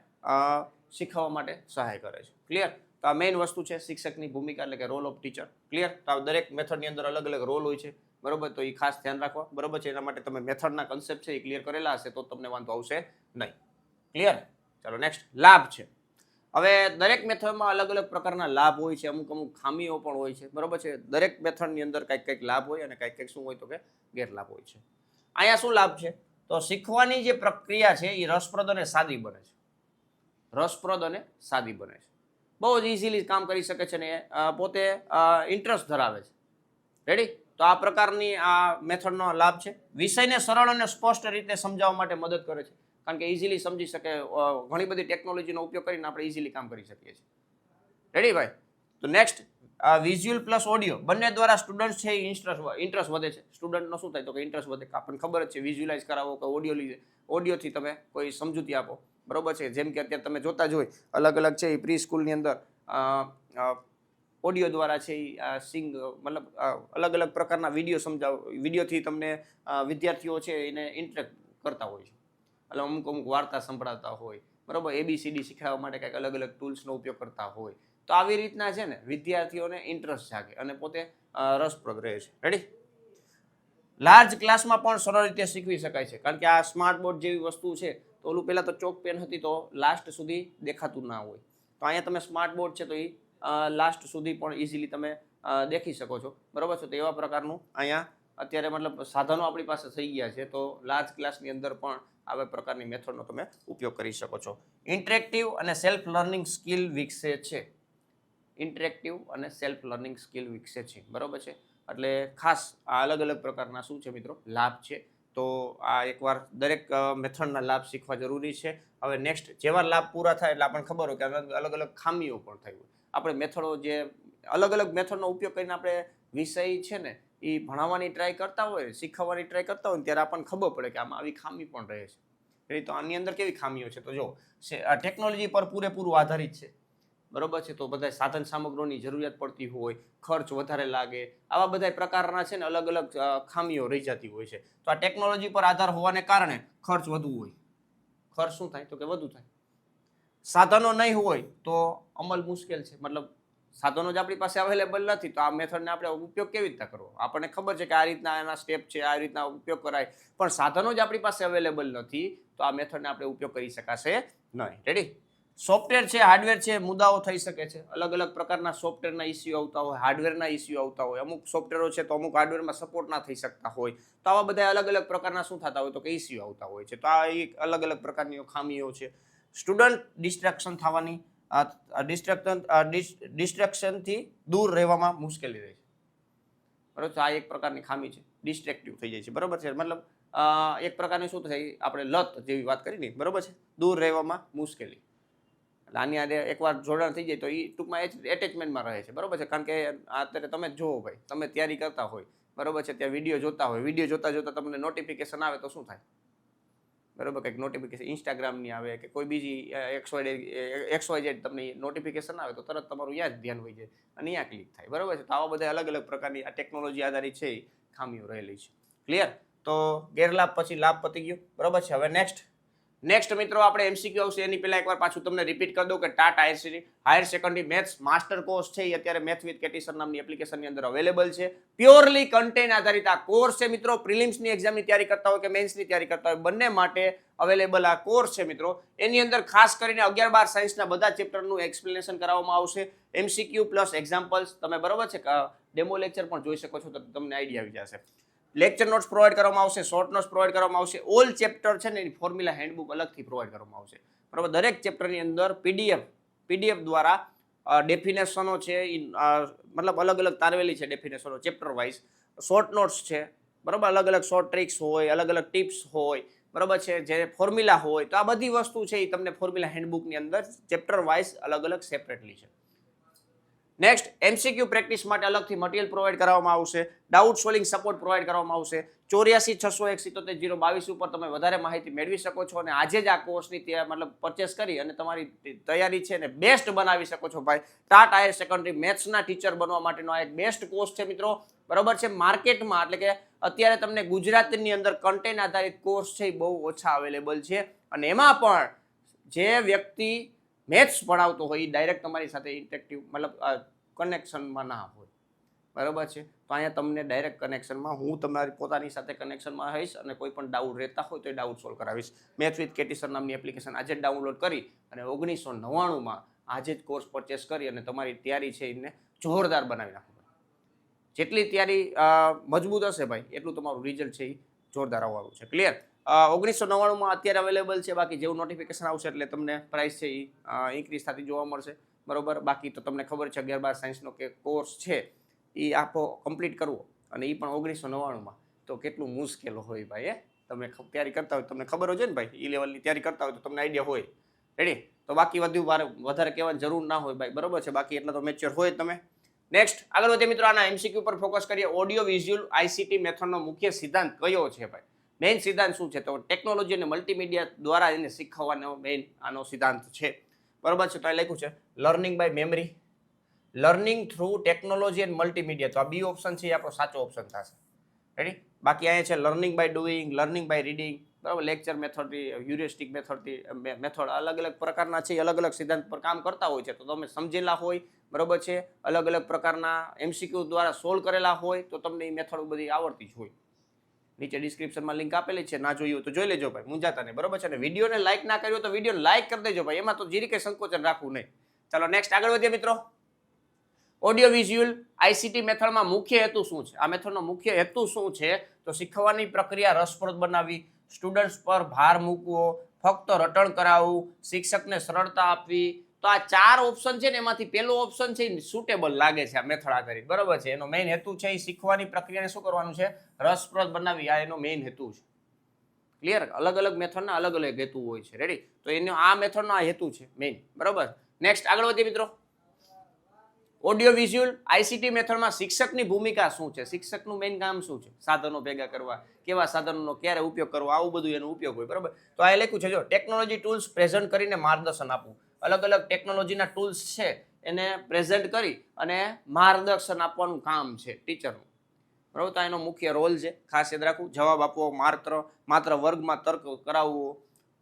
શીખવવા માટે સહાય કરે છે. ક્લિયર તો આ મેઇન વસ્તુ છે શિક્ષકની ભૂમિકા એટલે કે રોલ ઓફ ટીચર ક્લિયર તો આ દરેક મેથડની અંદર અલગ અલગ રોલ હોય છે. બરોબર? તો એ ખાસ ધ્યાન રાખવા બરોબર છે? એના માટે તમે મેથડના કન્સેપ્ટ છે એ ક્લિયર કરેલા હશે તો તમને વાંધો આવશે નહીં. ક્લિયર ચાલો નેક્સ્ટ લાભ છે. હવે દરેક મેથડમાં અલગ અલગ પ્રકારના લાભ હોય છે. અમુક અમુક ખામીઓ પણ હોય છે. બરોબર છે? દરેક મેથડની અંદર કંઈક કંઈક લાભ હોય અને કંઈક કંઈક શું હોય તો કે ગેરલાભ હોય છે. અહીંયા શું લાભ છે? તો શીખવાની જે પ્રક્રિયા છે એ રસપ્રદ અને સાદી બને છે. રસપ્રદ અને સાદી બને છે. બહુ જ ઇઝીલી કામ કરી શકે છે ને પોતે ઇન્ટરેસ્ટ ધરાવે છે. રેડી તો આ પ્રકારની આ મેથડનો લાભ છે. વિષયને સરળ અને સ્પષ્ટ રીતે સમજાવવા માટે મદદ કરે છે. કારણ કે ઇઝીલી સમજી શકે ઘણી બધી ટેકનોલોજીનો ઉપયોગ કરીને આપણે ઇઝીલી કામ કરી શકીએ છીએ. રેડી ભાઈ? તો નેક્સ્ટ વિઝ્યુઅલ પ્લસ ઓડિયો બંને દ્વારા સ્ટુડન્ટ છે ઇન્ટરેસ્ટ ઇન્ટરેસ્ટ વધે છે. સ્ટુડન્ટનો શું થાય તો કે ઇન્ટરેસ્ટ વધે. આપણને ખબર જ છે વિઝ્યુઅલાઇઝ કરાવો કે ઓડિયો લીધે. ઓડિયોથી તમે કોઈ સમજૂતી આપો. બરોબર છે? જેમ કે અત્યારે તમે જોતા જ હોય, અલગ અલગ છે એ પ્રી સ્કૂલની અંદર ઓડિયો દ્વારા છે એ સિંગ મતલબ અલગ અલગ પ્રકારના વીડિયો સમજાવ વિડીયોથી તમને વિદ્યાર્થીઓ છે એને ઇન્ટરેક્ટ કરતા હોય છે. એટલે અમુક અમુક વાર્તા સંભળાવતા હોય. બરોબર? એબીસીડી શીખવવા માટે કંઈક અલગ અલગ ટૂલ્સનો ઉપયોગ કરતા હોય. તો આવી રીતના છે ને વિદ્યાર્થીઓને ઇન્ટરેસ્ટ જાગે અને પોતે રસપ્રદ રહે છે. રેડી લાર્જ ક્લાસમાં પણ સરળ રીતે શીખવી શકાય છે. કારણ કે આ સ્માર્ટ બોર્ડ જેવી વસ્તુ છે, તો ઓલું પહેલાં તો ચોક પેન હતી તો લાસ્ટ સુધી દેખાતું ના હોય. તો અહીંયા તમે સ્માર્ટ બોર્ડ છે તો એ લાસ્ટ સુધી પણ ઇઝીલી તમે દેખી શકો છો. બરાબર છે? તો એવા પ્રકારનું અહીંયા અત્યારે મતલબ સાધનો આપણી પાસે થઈ ગયા છે, તો લાર્જ ક્લાસની અંદર પણ આવા પ્રકારની મેથડનો તમે ઉપયોગ કરી શકો છો. ઇન્ટરેક્ટિવ અને સેલ્ફ લર્નિંગ સ્કિલ વિકસે છે. ઇન્ટરેક્ટિવ અને સેલ્ફ લર્નિંગ સ્કિલ વિકસે છે. બરાબર છે? એટલે ખાસ આ અલગ અલગ પ્રકારના શું છે મિત્રો? લાભ છે. તો આ એકવાર દરેક મેથડના લાભ શીખવા જરૂરી છે. હવે નેક્સ્ટ, જેવા લાભ પૂરા થાય એટલે આપણને ખબર હોય કે અલગ અલગ ખામીઓ પણ થઈ હોય. આપણે મેથડો જે, અલગ અલગ મેથડનો ઉપયોગ કરીને આપણે વિષય છે ને એ ભણાવવાની ટ્રાય કરતા હોય, શીખવવાની ટ્રાય કરતા હોય ત્યારે આપણને ખબર પડે કે આમાં આવી ખામી પણ રહે છે. એ તો આની અંદર કેવી ખામીઓ છે? તો જો ટેકનોલોજી પર પૂરેપૂરું આધારિત છે. બરોબર છે? તો બધા સાધન સામગ્રીની જરૂરિયાત પડતી હોય, ખર્ચ વધારે લાગે, આવા બધા પ્રકારના છે ને અલગ અલગ ખામીઓ રહી જતી હોય છે. તો આ ટેકનોલોજી પર આધાર હોવાને કારણે ખર્ચ વધુ હોય. ખર્ચ શું થાય? તો કે વધુ થાય. સાધનો નહીં હોય તો અમલ મુશ્કેલ છે. મતલબ સાધનો જ આપણી પાસે અવેલેબલ નથી, તો આ મેથડને આપણે ઉપયોગ કેવી રીતના કરવો? આપણને ખબર છે કે આ રીતના એના સ્ટેપ છે, આ રીતના ઉપયોગ કરાય. પણ સાધનો જ આપણી પાસે અવેલેબલ નથી, તો આ મેથડને આપણે ઉપયોગ કરી શકાશે નહીં. રેડી સોફ્ટવેર છે હાર્ડવેર છે, મુદ્દાઓ થઈ શકે છે. અલગ અલગ પ્રકારના સોફ્ટવેરના ઇસ્યુ આવતા હોય હાર્ડવેરના ઇસ્યુ આવતા હોય. અમુક સોફ્ટવેરો છે તો અમુક હાર્ડવેરમાં સપોર્ટ ના થઈ શકતા હોય. તો આવા બધા અલગ અલગ પ્રકારના શું થતા હોય તો કે ઇસ્યુ આવતા હોય છે. તો આ એક અલગ અલગ પ્રકારની ખામીઓ છે. સ્ટુડન્ટ ડિસ્ટ્રેક્શન થવાની ડિસ્ટ્રેક્શન ડિસ્ટ્રેક્શનથી દૂર રહેવામાં મુશ્કેલી રહે છે. બરોબર તો આ એક પ્રકારની ખામી છે. ડિસ્ટ્રેક્ટિવ થઈ જાય છે. બરોબર છે? મતલબ એક પ્રકારની શું થાય? આપણે લત જેવી વાત કરી ને? બરોબર છે? દૂર રહેવામાં મુશ્કેલી. આની આડે એકવાર જોડાણ થઈ જાય તો એ ટૂંકમાં એટેચમેન્ટમાં રહે છે. બરાબર છે? કારણ કે અત્યારે તમે જોવો ભાઈ. તમે તૈયારી કરતા હોય. બરાબર છે? ત્યાં વીડિયો જોતા હોય. વીડિયો જોતા જોતા તમને નોટિફિકેશન આવે તો શું થાય? બરોબર? કંઈક નોટિફિકેશન ઇન્સ્ટાગ્રામની આવે કે કોઈ બીજી X X Y X Y Z તમને નોટિફિકેશન આવે તો તરત તમારું યાદ ધ્યાન હોય જાય અને ત્યાં ક્લિક થાય. બરાબર છે? તો આવા બધા અલગ અલગ પ્રકારની આ ટેકનોલોજી આધારિત છે ખામીઓ રહેલી છે. ક્લિયર તો ગેરલાભ પછી લાભ પતી ગયો. બરાબર છે? હવે નેક્સ્ટ નેક્સ્ટ મિત્રો, આપણે એમસીક્યુ આવશે. એની પહેલાં એકવાર પાછું તમને રિપીટ કરી દઉં કે TAT higher higher secondary maths master course છે. એ અત્યારે મેથ વિથ કેટીસર નામની એપ્લિકેશનની અંદર અવેલેબલ છે. પ્યોરલી કન્ટેન્ટ આધારિત આ કોર્સ છે મિત્રો. પ્રિલિમ્સની એક્ઝામની તૈયારી કરતા હોય કે મેન્સની તૈયારી કરતા હોય, બંને માટે અવેલેબલ આ કોર્સ છે મિત્રો. એની અંદર ખાસ કરીને અગિયાર બાર સાયન્સના બધા ચેપ્ટરનું એક્સપ્લેનેશન કરાવવામાં આવશે. એમસીક્યુ પ્લસ એક્ઝામ્પલ્સ તમે બરોબર છે? ડેમો લેક્ચર પણ જોઈ શકો છો તો તમને આઈડિયા આવી જશે. લેક્ચર નોટ્સ પ્રોવાઈડ કરવામાં આવશે શોર્ટ નોટ્સ પ્રોવાઈડ કરવામાં આવશે ઓલ ચેપ્ટર છે ને, એની ફોર્મ્યુલા હેન્ડબુક અલગથી પ્રોવાઈડ કરવામાં આવશે. બરાબર, દરેક ચેપ્ટરની અંદર પીડીએફ પીડીએફ દ્વારા ડેફિનેશનો છે મતલબ અલગ અલગ તારવેલી છે ડેફિનેશનો ચેપ્ટર વાઇઝ શોર્ટ નોટ્સ છે, બરાબર, અલગ અલગ શોર્ટ ટ્રિક્સ હોય, અલગ અલગ ટિપ્સ હોય, બરાબર છે, જે ફોર્મ્યુલા હોય, તો આ બધી વસ્તુ છે એ તમને ફોર્મ્યુલા હેન્ડબુકની અંદર ચેપ્ટર વાઇઝ અલગ અલગ સેપરેટલી છે. નેક્સ્ટ એમસીક્યુ પ્રેક્ટિસ માટે અલગથી મટીરિયલ પ્રોવાઈડ કરવામાં આવશે. ડાઉટ સોલિંગ સપોર્ટ પ્રોવાઈડ કરવામાં આવશે. ચોર્યાસી, છસો એક, સિત્તોતેર, જીરો, બાવીસ ઉપર તમે વધારે માહિતી મેળવી શકો છો અને આજે જ આ કોર્સની મતલબ પરચેસ કરી અને તમારી તૈયારી છે ને બેસ્ટ બનાવી શકો છો ભાઈ. ટાટ હાયર સેકન્ડરી મેથ્સના ટીચર બનવા માટેનો આ એક બેસ્ટ કોર્સ છે મિત્રો. બરોબર છે? માર્કેટમાં એટલે કે અત્યારે તમને ગુજરાતની અંદર કન્ટેન્ટ આધારિત કોર્સ છે એ બહુ ઓછા અવેલેબલ છે. અને એમાં પણ જે વ્યક્તિ મેથ્સ ભણાવતો હોય, એ ડાયરેક્ટ તમારી સાથે ઇન્ટેક્ટિવ મતલબ કનેક્શનમાં ના હોય. બરાબર છે? તો અહીંયા તમને ડાયરેક્ટ કનેક્શનમાં હું તમારી પોતાની સાથે કનેક્શનમાં હઈશ અને કોઈ પણ ડાઉટ રહેતા હોય તો એ ડાઉટ સોલ્વ કરાવીશ. મેથ વિથ કેટીસર નામની એપ્લિકેશન આજે ડાઉનલોડ કરી અને ઓગણીસો નવ્વાણુંમાં આજે જ કોર્સ પરચેસ કરી અને તમારી તૈયારી છે એને જોરદાર બનાવી નાખો. જેટલી તૈયારી મજબૂત હશે ભાઈ, એટલું તમારું રિઝલ્ટ છે એ જોરદાર આવવાનું છે. ક્લિયર ઓગણીસો નવ્વાણુંમાં અત્યારે અવેલેબલ છે, બાકી જેવું નોટિફિકેશન આવશે એટલે તમને પ્રાઇસ છે એ ઇન્ક્રીઝ થતી જોવા મળશે. બરોબર? બાકી તો તમને ખબર છે અગિયાર બાર સાયન્સનો કે કોર્સ છે એ આપો કમ્પ્લીટ કરવો. અને એ પણ ઓગણીસો નવ્વાણુંમાં તો કેટલું મુશ્કેલ હોય ભાઈ એ તમે તૈયારી કરતા હોય તમને ખબર હોય ને ભાઈ એ લેવલની તૈયારી કરતા હોય તો તમને આઈડિયા હોય. રેડી તો બાકી વધુ વધારે કહેવાની જરૂર ના હોય ભાઈ, બરોબર છે? બાકી એટલા તો મેચ્યોર હોય તમે. નેક્સ્ટ આગળ વધીએ મિત્રો, આના એમસીક્યુ પર ફોકસ કરીએ. ઓડિયો વિઝ્યુઅલ આઈસીટી મેથડનો મુખ્ય સિદ્ધાંત કયો છે ભાઈ? મેઇન સિદ્ધાંત શું છે? તો ટેકનોલોજી અને મલ્ટીમીડિયા દ્વારા એને શીખવવાનો મેઇન આનો સિદ્ધાંત છે. બરોબર છે? તો અહીં લખ્યું છે learning by memory learning through technology and multimedia તો આ બી ઓપ્શન છે, એ આપણો સાચો ઓપ્શન થશે. રેડી બાકી અહીંયા છે learning by doing learning by reading બરાબર? લેક્ચર મેથડથી હ્યુરિસ્ટિક મેથડથી મેથડ અલગ અલગ પ્રકારના છે અલગ અલગ સિદ્ધાંત પર કામ કરતા હોય છે. તો તમે સમજેલા હોય, બરોબર છે? અલગ અલગ પ્રકારના એમસીક્યુ દ્વારા સોલ્વ કરેલા હોય, તો તમને એ મેથડ બધી આવડતી જ હોય. નીચે ડિસ્ક્રિપ્શનમાં લિંક આપેલી છે, ના જોયું તો જોઈ લેજો ભાઈ મુંજાતા નહીં, બરોબર છે અને વિડીયોને લાઈક ના કર્યો તો વીડિયો લાઈક કરી દેજો ભાઈ, એમાં તો જીરી કંઈ સંકોચન રાખવું નહીં. ચાલો નેક્સ્ટ આગળ વધીએ મિત્રો. ઓડિયો વિઝ્યુઅલ આઈસીટી મેથડમાં મુખ્ય હેતુ શું છે? આ મેથડનો મુખ્ય હેતુ શું છે? તો શીખવાની પ્રક્રિયા રસપ્રદ બનાવવી સ્ટુડન્ટ્સ પર ભાર મૂકવો, ફક્ત રટણ કરાવવું, શિક્ષકને સરળતા આપવી તો આ ચાર ઓપ્શન છે ને એમાંથી પહેલો ઓપ્શન છે સુટેબલ લાગે છે આ મેથડ આધારિત. બરોબર છે? એનો મેઇન હેતુ છે એ શીખવાની પ્રક્રિયાને શું કરવાનું છે? રસપ્રદ બનાવવી. આ એનો મેઇન હેતુ છે. ક્લિયર અલગ અલગ મેથડના અલગ અલગ હેતુ હોય છે. રેડી તો એનો આ મેથડનો આ હેતુ છે. મેઇન બરોબર? નેક્સ્ટ આગળ વધીએ મિત્રો. ઓડિયો વિઝ્યુઅલ આઈસીટી મેથડમાં શિક્ષકની ભૂમિકા શું છે? શિક્ષકનું મેઇન કામ શું છે? સાધનો ભેગા કરવા. કેવા સાધનોનો ક્યારે ઉપયોગ કરવો? આવું બધું એનો ઉપયોગ હોય. બરાબર? તો આ લખ્યું છે. જો ટેકનોલોજી ટૂલ્સ પ્રેઝન્ટ કરીને માર્ગદર્શન આપવું. અલગ અલગ ટેકનોલોજીના ટૂલ્સ છે, એને પ્રેઝન્ટ કરી અને માર્ગદર્શન આપવાનું કામ છે ટીચરનું બરાબર? તો એનો મુખ્ય રોલ છે. ખાસ યાદ રાખવું, જવાબ આપવો, માત્ર માત્ર વર્ગમાં તર્ક કરાવવો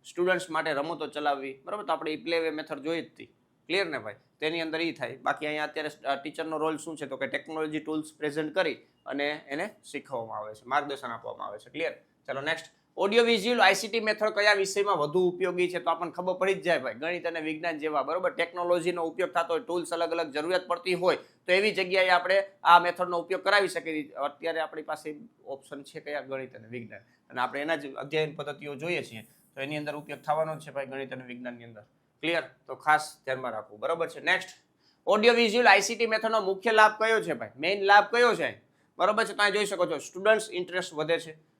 સ્ટુડન્ટ્સ માટે રમતો ચલાવવી. બરાબર? તો આપણે એ પ્લે વે મેથડ જોઈ જ હતી. ક્લિયર ને ભાઈ? તેની અંદર એ થાય. બાકી અહીંયા અત્યારે ટીચરનો રોલ શું છે? તો કે ટેકનોલોજી ટૂલ્સ પ્રેઝન્ટ કરી અને એને શીખવવામાં આવે છે, માર્ગદર્શન આપવામાં આવે છે. ક્લિયર ચાલો next audio visual ICT method કયા વિષયમાં વધુ ઉપયોગી છે તો આપણને ખબર પડી જ જાય ભાઈ. ગણિત અને વિજ્ઞાન જેવા, બરોબર? ટેકનોલોજીનો ઉપયોગ થતો હોય ટૂલ્સ અલગ અલગ જરૂરિયાત પડતી હોય, તો એવી જગ્યાએ આપણે આ મેથડનો ઉપયોગ કરાવી શકીએ. અત્યારે આપણી પાસે ઓપ્શન છે કયા? ગણિત અને વિજ્ઞાન. અને આપણે એના જ અધ્યયન પદ્ધતિઓ જોઈએ છીએ. તો એની અંદર ઉપયોગ થવાનો છે ભાઈ ગણિત અને વિજ્ઞાનની અંદર. ક્લિયર તો ખાસ ધ્યાનમાં રાખવું. બરોબર છે? નેક્સ્ટ ઓડિયો વિઝ્યુઅલ આઈસીટી મેથડનો મુખ્ય લાભ કયો છે ભાઈ? મેઇન લાભ કયો છે? બરોબર છે? તમે જોઈ શકો છો. સ્ટુડન્ટ્સ ઇન્ટરેસ્ટ વધે છે.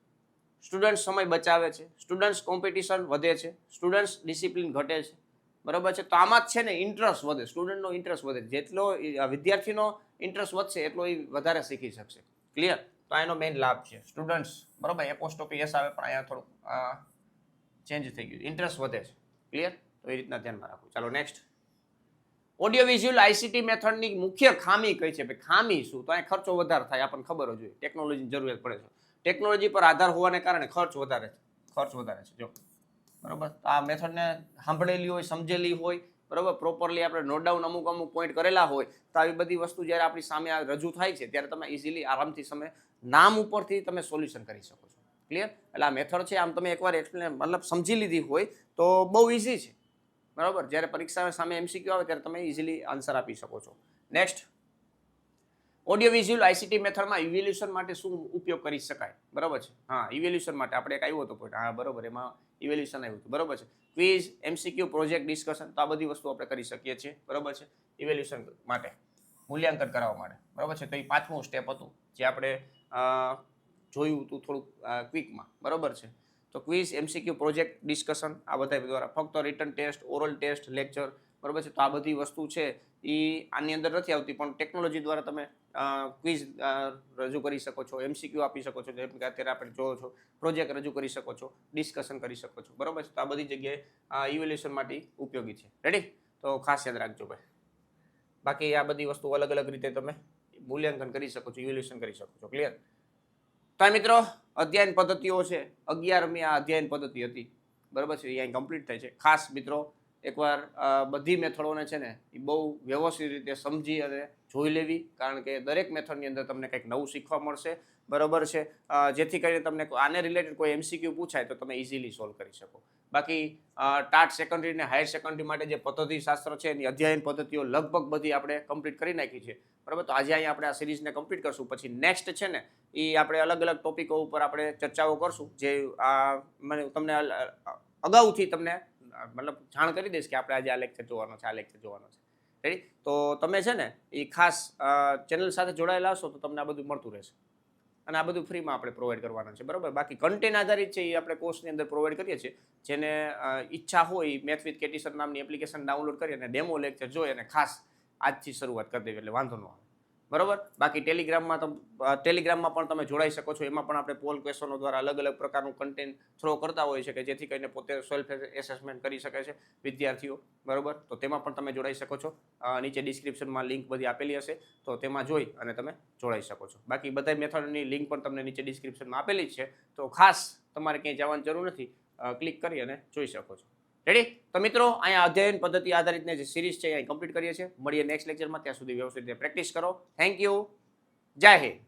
સ્ટુડન્ટ સમય બચાવે છે. સ્ટુડન્ટ્સ કોમ્પિટિશન વધે છે. સ્ટુડન્ટ્સ ડિસિપ્લિન ઘટે છે. બરાબર છે? તો આમાં જ છે ને ઇન્ટરેસ્ટ વધે. સ્ટુડન્ટનો ઇન્ટરેસ્ટ વધે. જેટલો વિદ્યાર્થીનો ઇન્ટરેસ્ટ વધશે, એટલો એ વધારે શીખી શકશે. ક્લિયર તો એનો મેઇન લાભ છે. સ્ટુડન્ટ્સ, બરોબર? એપોસ્ટોપી એસ આવે, પણ અહીંયા થોડુંક ચેન્જ થઈ ગયું. ઇન્ટરેસ્ટ વધે છે. ક્લિયર તો એ રીતના ધ્યાનમાં રાખવું. ચાલો નેક્સ્ટ ઓડિયો વિઝ્યુઅલ આઈસીટી મેથડની મુખ્ય ખામી કઈ છે? ભાઈ, ખામી શું? તો અહીં ખર્ચો વધારે થાય, આપણને ખબર જ હોય. ટેકનોલોજીની જરૂરિયાત પડે છે. ટેકનોલોજી પર આધાર હોવાને કારણે ખર્ચ વધારે છે. ખર્ચ વધારે છે, જો. બરોબર? આ મેથડને સાંભળેલી હોય, સમજેલી હોય, બરોબર? પ્રોપરલી આપણે નોટ ડાઉન અમુક અમુક પોઈન્ટ કરેલા હોય, તો આવી બધી વસ્તુ જ્યારે આપણી સામે રજૂ થાય છે, ત્યારે તમે ઇઝીલી આરામથી તમે નામ ઉપરથી તમે સોલ્યુશન કરી શકો છો. ક્લિયર એટલે આ મેથડ છે, આમ તમે એકવાર એક્સપ્લેન મતલબ સમજી લીધી હોય, તો બહુ ઇઝી છે. બરાબર? જ્યારે પરીક્ષા સામે એમસીક્યુ આવે, ત્યારે તમે ઇઝીલી આન્સર આપી શકો છો. નેક્સ્ટ ઓડિયો વિઝ્યુઅલ આઈસીટી મેથડમાં ઇવેલ્યુશન માટે શું ઉપયોગ કરી શકાય? બરાબર છે? હા ઇવેલ્યુશન માટે. આપણે એક આવ્યો હતો point. હા, બરાબર, એમાં ઇવેલ્યુશન આવ્યું હતું. બરાબર છે? ક્વિઝ એમસીક્યુ પ્રોજેક્ટ ડિસ્કશન તો આ બધી વસ્તુ આપણે કરી શકીએ છીએ. બરાબર છે? ઇવેલ્યુશન માટે. મૂલ્યાંકન કરાવવા માટે. બરાબર છે? તો એ પાંચમું સ્ટેપ હતું, જે આપણે જોયું હતું થોડુંક ક્વિકમાં બરાબર છે? તો ક્વિઝ એમસીક્યુ પ્રોજેક્ટ ડિસ્કશન આ બધા દ્વારા. ફક્ત written test oral test lecture બરાબર છે? તો આ બધી વસ્તુ છે. એ આની અંદર નથી આવતી, પણ ટેકનોલોજી દ્વારા તમે ક્વિઝ રજૂ કરી શકો છો એમસીક્યુ આપી શકો છો, જેમ કે અત્યારે આપણે જોવો છો પ્રોજેક્ટ રજૂ કરી શકો છો ડિસ્કશન કરી શકો છો, બરાબર? છે તો આ બધી જગ્યાએ ઇવેલ્યુએશન માટે ઉપયોગી છે. રેડી તો ખાસ યાદ રાખજો ભાઈ. બાકી આ બધી વસ્તુ અલગ અલગ રીતે તમે મૂલ્યાંકન કરી શકો છો ઇવેલ્યુશન કરી શકો છો ક્લિયર તો મિત્રો, અધ્યયન પદ્ધતિઓ છે, અગિયારમી આ અધ્યયન પદ્ધતિ હતી, બરાબર છે? અહીંયા અહીં કમ્પ્લીટ થાય છે. ખાસ મિત્રો, એકવાર બધી મેથડોને છે ને, એ બહુ વ્યવસ્થિત રીતે સમજી અને જોઈ લેવી, કારણ કે દરેક મેથડની અંદર તમને કંઈક નવું શીખવા મળશે. બરાબર છે? જેથી કરીને તમને આને રિલેટેડ કોઈ એમસીક્યુ પૂછાય તો તમે ઇઝીલી સોલ્વ કરી શકો. બાકી ટાટ સેકન્ડરી અને હાયર સેકન્ડરી માટે જે પદ્ધતિ શાસ્ત્ર છે, એની અધ્યયન પદ્ધતિઓ લગભગ બધી આપણે કમ્પ્લીટ કરી નાખી છે. બરાબર? તો આજે અહીંયા આપણે આ સિરીઝને કમ્પ્લીટ કરશું. પછી નેક્સ્ટ છે ને, એ આપણે અલગ અલગ ટોપિકો ઉપર આપણે ચર્ચાઓ કરશું. જે, આ, મને તમને અગાઉથી તમને મતલબ જાણ કરી દઈશ કે આપણે આજે આ લેક્ચર જોવાનો છે, આ લેક્ચર જોવાનો છે. રેડી તો તમે છે ને એ ખાસ ચેનલ સાથે જોડાયેલા હશો તો તમને આ બધું મળતું રહેશે. અને આ બધું ફ્રીમાં આપણે પ્રોવાઈડ કરવાના છે, બરાબર? બાકી કન્ટેન્ટ આધારિત છે એ આપણે કોર્સની અંદર પ્રોવાઈડ કરીએ છીએ, જેને ઈચ્છા હોય મેથ વિથ કેટીસર નામની એપ્લિકેશન ડાઉનલોડ કરી અને ડેમો લેક્ચર જોઈ અને ખાસ આજથી શરૂઆત કરી દેવી, એટલે વાંધો ન આવે. બરાબર? બાકી ટેલિગ્રામમાં તમ ટેલિગ્રામમાં પણ તમે જોડાઈ શકો છો. એમાં પણ આપણે પોલ ક્વેશ્ચનો દ્વારા અલગ અલગ પ્રકારનું કન્ટેન્ટ થ્રો કરતા હોય છે કે જેથી કરીને પોતે સેલ્ફ એસેસમેન્ટ કરી શકે છે વિદ્યાર્થીઓ. બરાબર? તો તેમાં પણ તમે જોડાઈ શકો છો. નીચે ડિસ્ક્રિપ્શનમાં લિંક બધી આપેલી હશે. તો તેમાં જોઈ અને તમે જોડાઈ શકો છો. બાકી બધા મેથડની લિંક પણ તમને નીચે ડિસ્ક્રિપ્શનમાં આપેલી જ છે. તો ખાસ તમારે ક્યાંય જવાની જરૂર નથી. ક્લિક કરી અને જોઈ શકો છો. રેડી તો મિત્રો, અહીંયા અધ્યયન પદ્ધતિ આધારિતને જે સિરીઝ છે એ કમ્પ્લીટ કરીએ છીએ. મળીએ નેક્સ્ટ લેક્ચરમાં ત્યાં સુધી વ્યવસ્થિત પ્રેક્ટિસ કરો. થેન્ક યુ જય હિન્દ.